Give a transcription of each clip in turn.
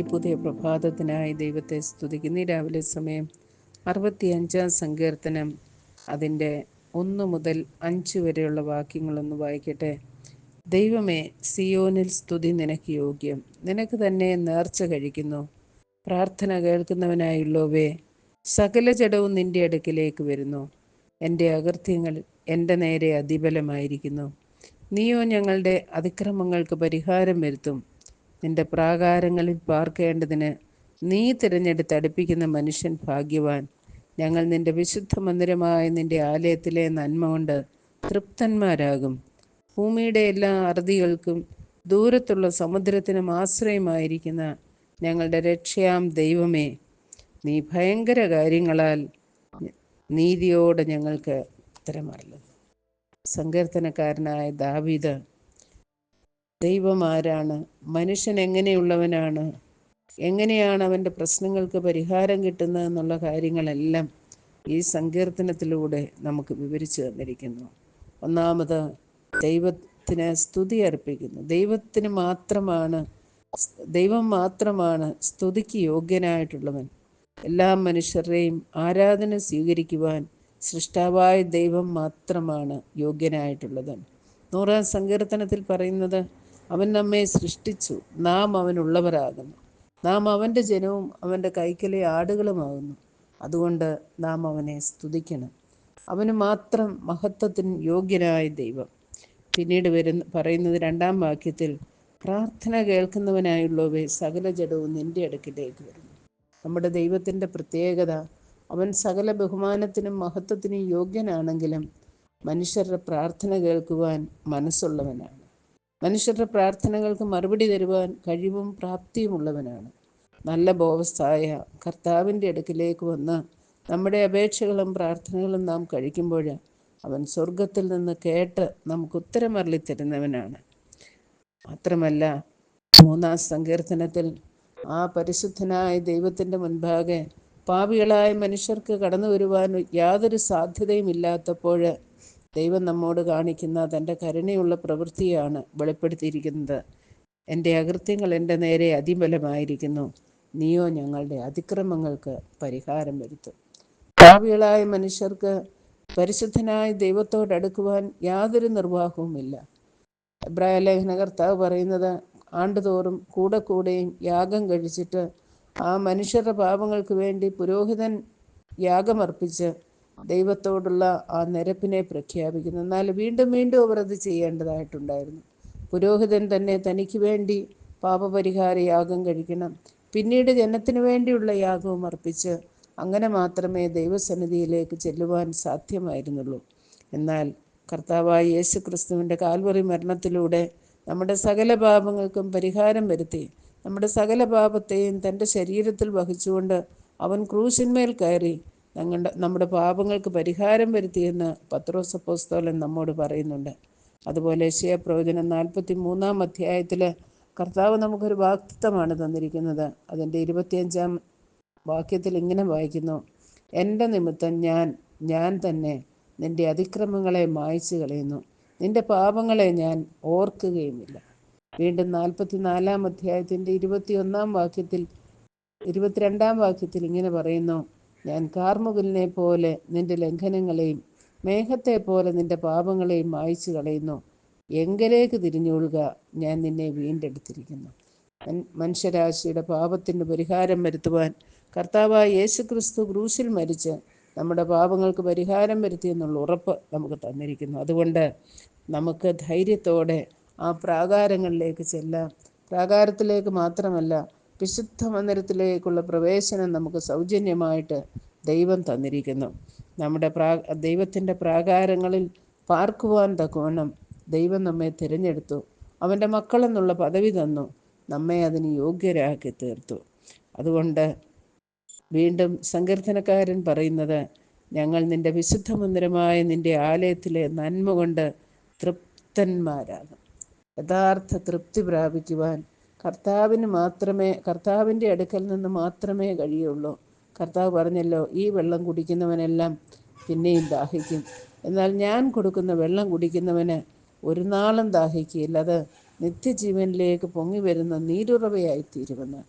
ഈ പുതിയ പ്രഭാതത്തിനായി ദൈവത്തെ സ്തുതിക്കുന്ന. രാവിലെ സമയം അറുപത്തിയഞ്ചാം സങ്കീർത്തനം. അതിന്റെ ഒന്ന് മുതൽ അഞ്ച് വരെയുള്ള വാക്യങ്ങളൊന്ന് വായിക്കട്ടെ. ദൈവമേ സിയോനിൽ സ്തുതി നിനക്ക് യോഗ്യം. നിനക്ക് തന്നെ നേർച്ച കഴിക്കുന്നു. പ്രാർത്ഥന കേൾക്കുന്നവനായുള്ളവേ സകല ജഡവും നിന്റെ അടുക്കിലേക്ക് വരുന്നു. എന്റെ അകൃത്യങ്ങൾ എന്റെ നേരെ അതിബലമായിരിക്കുന്നു. നീയോ ഞങ്ങളുടെ അതിക്രമങ്ങൾക്ക് പരിഹാരം വരുത്തും. നിന്റെ പ്രാകാരങ്ങളിൽ പാർക്കേണ്ടതിന് നീ തിരഞ്ഞെടുത്ത് അടുപ്പിക്കുന്ന മനുഷ്യൻ ഭാഗ്യവാൻ. ഞങ്ങൾ നിന്റെ വിശുദ്ധ മന്ദിരമായ നിന്റെ ആലയത്തിലെ നന്മ കൊണ്ട് തൃപ്തന്മാരാകും. ഭൂമിയുടെ എല്ലാ അറുതികൾക്കും ദൂരത്തുള്ള സമുദ്രത്തിനും ആശ്രയമായിരിക്കുന്ന ഞങ്ങളുടെ രക്ഷയാം ദൈവമേ. നീ ഭയങ്കര കാര്യങ്ങളാൽ നീതിയോടെ ഞങ്ങൾക്ക് ഉത്തരമറിയുന്നു സങ്കീർത്തനക്കാരനായ ദാവീദ് ദൈവം ആരാണ് മനുഷ്യൻ എങ്ങനെയുള്ളവനാണ്? എങ്ങനെയാണ് അവന്റെ പ്രശ്നങ്ങൾക്ക് പരിഹാരം കിട്ടുന്നത് എന്നുള്ള കാര്യങ്ങളെല്ലാം ഈ സങ്കീർത്തനത്തിലൂടെ നമുക്ക് വിവരിച്ചു തന്നിരിക്കുന്നു. ഒന്നാമത് ദൈവത്തിന് സ്തുതി അർപ്പിക്കുന്നു. ദൈവത്തിന് മാത്രമാണ് ദൈവം മാത്രമാണ് സ്തുതിക്ക് യോഗ്യനായിട്ടുള്ളവൻ. എല്ലാ മനുഷ്യരുടെയും ആരാധന സ്വീകരിക്കുവാൻ സൃഷ്ടാവായ ദൈവം മാത്രമാണ് യോഗ്യനായിട്ടുള്ളത് നൂറാം സങ്കീർത്തനത്തിൽ പറയുന്നത് അവൻ നമ്മെ സൃഷ്ടിച്ചു. നാം അവനുള്ളവരാകുന്നു നാം അവന്റെ ജനവും അവന്റെ കൈക്കലെ ആടുകളുമാകുന്നു. അതുകൊണ്ട് നാം അവനെ സ്തുതിക്കണം. അവന് മാത്രം മഹത്വത്തിന് യോഗ്യനായ ദൈവം. പിന്നീട് വരുന്ന പറയുന്നത് രണ്ടാം വാക്യത്തിൽ പ്രാർത്ഥന കേൾക്കുന്നവനായുള്ളവേ സകല ജഡവും നിന്റെ അടുക്കിലേക്ക് വരുന്നു. നമ്മുടെ ദൈവത്തിന്റെ പ്രത്യേകത അവൻ സകല ബഹുമാനത്തിനും മഹത്വത്തിനും യോഗ്യനാണെങ്കിലും മനുഷ്യരുടെ പ്രാർത്ഥന കേൾക്കുവാൻ മനസ്സുള്ളവനാണ്. മനുഷ്യരുടെ പ്രാർത്ഥനകൾക്ക് മറുപടി തരുവാൻ കഴിവും പ്രാപ്തിയുമുള്ളവനാണ് നല്ല ബോവസ്ഥായ കർത്താവിന്റെ അടുക്കിലേക്ക് വന്ന് നമ്മുടെ അപേക്ഷകളും പ്രാർത്ഥനകളും നാം കഴിക്കുമ്പോൾ അവൻ സ്വർഗത്തിൽ നിന്ന് കേട്ട് നമുക്ക് ഉത്തരമരളി തരുന്നവനാണ് മാത്രമല്ല മൂന്നാം സങ്കീർത്തനത്തിൽ ആ പരിശുദ്ധനായ ദൈവത്തിന്റെ മുൻപാകെ പാപികളായ മനുഷ്യർക്ക് കടന്നു വരുവാൻ യാതൊരു സാധ്യതയും ഇല്ലാത്തപ്പോൾ ദൈവം നമ്മോട് കാണിക്കുന്ന തന്റെ കരുണയുള്ള പ്രവൃത്തിയാണ് വെളിപ്പെടുത്തിയിരിക്കുന്നത്. എന്റെ അകൃത്യങ്ങൾ എന്റെ നേരെ അതിബലമായിരിക്കുന്നു. നീയോ ഞങ്ങളുടെ അതിക്രമങ്ങൾക്ക് പരിഹാരം വരുത്തും. ഭാവികളായ മനുഷ്യർക്ക് പരിശുദ്ധനായ ദൈവത്തോടടുക്കുവാൻ യാതൊരു നിർവാഹവുമില്ല ഇബ്രായ ലേഖന കർത്താവ് പറയുന്നത് ആണ്ടുതോറും കൂടെ കൂടെയും യാഗം കഴിച്ചിട്ട് ആ മനുഷ്യരുടെ പാപങ്ങൾക്ക് വേണ്ടി പുരോഹിതൻ യാഗമർപ്പിച്ച് ദൈവത്തോടുള്ള ആ നിരപ്പിനെ പ്രഖ്യാപിക്കുന്നു. എന്നാൽ വീണ്ടും വീണ്ടും അവർ അത് ചെയ്യേണ്ടതായിട്ടുണ്ടായിരുന്നു. പുരോഹിതൻ തന്നെ തനിക്ക് വേണ്ടി പാപപരിഹാര യാഗം കഴിക്കണം. പിന്നീട് ജനത്തിനു വേണ്ടിയുള്ള യാഗവും അർപ്പിച്ച് അങ്ങനെ മാത്രമേ ദൈവസന്നിധിയിലേക്ക് ചെല്ലുവാൻ സാധ്യമായിരുന്നുള്ളൂ. എന്നാൽ കർത്താവായ യേശു ക്രിസ്തുവിന്റെ കാൽവറി മരണത്തിലൂടെ നമ്മുടെ സകല പാപങ്ങൾക്കും പരിഹാരം വരുത്തി നമ്മുടെ സകല പാപത്തെയും തന്റെ ശരീരത്തിൽ വഹിച്ചുകൊണ്ട് അവൻ ക്രൂശിന്മേൽ കയറി ഞങ്ങളുടെ നമ്മുടെ പാപങ്ങൾക്ക് പരിഹാരം വരുത്തിയെന്ന് പത്രോസ് അപ്പോസ്തോലൻ നമ്മോട് പറയുന്നുണ്ട്. അതുപോലെ ഏഷ്യ പ്രവചനം നാൽപ്പത്തി മൂന്നാം അധ്യായത്തിൽ കർത്താവ് നമുക്കൊരു വാക്തിത്വമാണ് തന്നിരിക്കുന്നത്. അതിന്റെ ഇരുപത്തിയഞ്ചാം വാക്യത്തിൽ ഇങ്ങനെ വായിക്കുന്നു. എന്റെ നിമിത്തം ഞാൻ ഞാൻ തന്നെ നിന്റെ അതിക്രമങ്ങളെ മായ്ച്ചു കളയുന്നു നിന്റെ പാപങ്ങളെ ഞാൻ ഓർക്കുകയുമില്ല. വീണ്ടും നാൽപ്പത്തി നാലാം അധ്യായത്തിന്റെ ഇരുപത്തിയൊന്നാം വാക്യത്തിൽ ഇരുപത്തിരണ്ടാം വാക്യത്തിൽ ഇങ്ങനെ പറയുന്നു. ഞാൻ കാർമുകിലിനെ പോലെ നിന്റെ ലംഘനങ്ങളെയും മേഘത്തെ പോലെ നിന്റെ പാപങ്ങളെയും മായ്ച്ചു കളയുന്നു എങ്കിലേക്ക് തിരിഞ്ഞൊഴുക ഞാൻ നിന്നെ വീണ്ടെടുത്തിരിക്കുന്നു. മനുഷ്യരാശിയുടെ പാപത്തിന് പരിഹാരം വരുത്തുവാൻ കർത്താവായ യേശു ക്രിസ്തു ക്രൂശിൽ മരിച്ച് നമ്മുടെ പാപങ്ങൾക്ക് പരിഹാരം വരുത്തി എന്നുള്ള ഉറപ്പ് നമുക്ക് തന്നിരിക്കുന്നു. അതുകൊണ്ട് നമുക്ക് ധൈര്യത്തോടെ ആ പ്രാകാരങ്ങളിലേക്ക് ചെല്ലാം. പ്രാകാരത്തിലേക്ക് മാത്രമല്ല വിശുദ്ധ മന്ദിരത്തിലേക്കുള്ള പ്രവേശനം നമുക്ക് സൗജന്യമായിട്ട് ദൈവം തന്നിരിക്കുന്നു. നമ്മുടെ പ്രാ ദൈവത്തിന്റെ പ്രാകാരങ്ങളിൽ പാർക്കുവാൻ തക്കവണ്ണം ദൈവം നമ്മെ തിരഞ്ഞെടുത്തു. അവന്റെ മക്കളെന്നുള്ള പദവി തന്നു. നമ്മെ അതിന് യോഗ്യരാക്കി തീർത്തു. അതുകൊണ്ട് വീണ്ടും സങ്കീർത്തനക്കാരൻ പറയുന്നത് ഞങ്ങൾ നിന്റെ വിശുദ്ധ മന്ദിരമായ നിന്റെ ആലയത്തിലെ നന്മ കൊണ്ട് തൃപ്തന്മാരാകും യഥാർത്ഥ തൃപ്തി പ്രാപിക്കുവാൻ കർത്താവിന് മാത്രമേ കർത്താവിന്റെ അടുക്കൽ നിന്ന് മാത്രമേ കഴിയുള്ളൂ. കർത്താവ് പറഞ്ഞല്ലോ ഈ വെള്ളം കുടിക്കുന്നവനെല്ലാം പിന്നെയും ദാഹിക്കും. എന്നാൽ ഞാൻ കൊടുക്കുന്ന വെള്ളം കുടിക്കുന്നവന് ഒരു നാളും ദാഹിക്കുകയില്ല. അത് നിത്യജീവനിലേക്ക് പൊങ്ങി വരുന്ന നീരുറവയായി തീരുമെന്ന്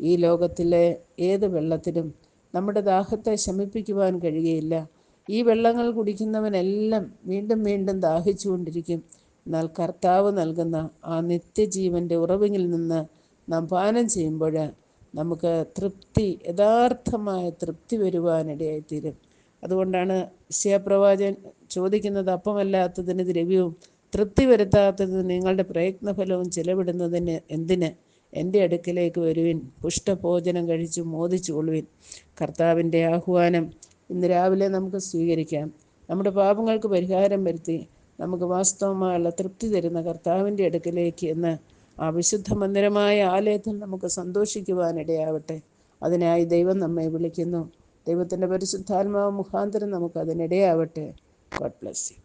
ഈ ലോകത്തിലെ ഏത് വെള്ളത്തിലും നമ്മുടെ ദാഹത്തെ ശമിപ്പിക്കുവാൻ കഴിയുകയില്ല. ഈ വെള്ളങ്ങൾ കുടിക്കുന്നവനെല്ലാം വീണ്ടും വീണ്ടും ദാഹിച്ചുകൊണ്ടിരിക്കും. എന്നാൽ കർത്താവ് നൽകുന്ന ആ നിത്യജീവന്റെ ഉറവിങ്ങിൽ നിന്ന് നാം പാനം ചെയ്യുമ്പോൾ നമുക്ക് തൃപ്തി യഥാർത്ഥമായ തൃപ്തി വരുവാനിടയായിത്തീരും അതുകൊണ്ടാണ് ശിവപ്രവാചൻ ചോദിക്കുന്നത് അപ്പമല്ലാത്തതിന് ദ്രവ്യവും തൃപ്തി വരുത്താത്തത് നിങ്ങളുടെ പ്രയത്നഫലവും ചെലവിടുന്നതിന് എന്തിന്? എന്റെ അടുക്കിലേക്ക് വരുവിൻ പുഷ്ടഭോജനം കഴിച്ചു മോദിച്ചു കൊള്ളുവിൻ. കർത്താവിന്റെ ആഹ്വാനം ഇന്ന് രാവിലെ നമുക്ക് സ്വീകരിക്കാം. നമ്മുടെ പാപങ്ങൾക്ക് പരിഹാരം വരുത്തി നമുക്ക് വാസ്തവമായുള്ള തൃപ്തി തരുന്ന കർത്താവിന്റെ അടുക്കിലേക്ക് എന്ന് ആ വിശുദ്ധ മന്ദിരമായ ആലയത്തിൽ നമുക്ക് സന്തോഷിക്കുവാനിടയാവട്ടെ. അതിനായി ദൈവം നമ്മെ വിളിക്കുന്നു. ദൈവത്തിന്റെ പരിശുദ്ധാത്മാവ് മുഖാന്തരം നമുക്ക് അതിനിടയാവട്ടെ ഗോഡ് ബ്ലസ് യു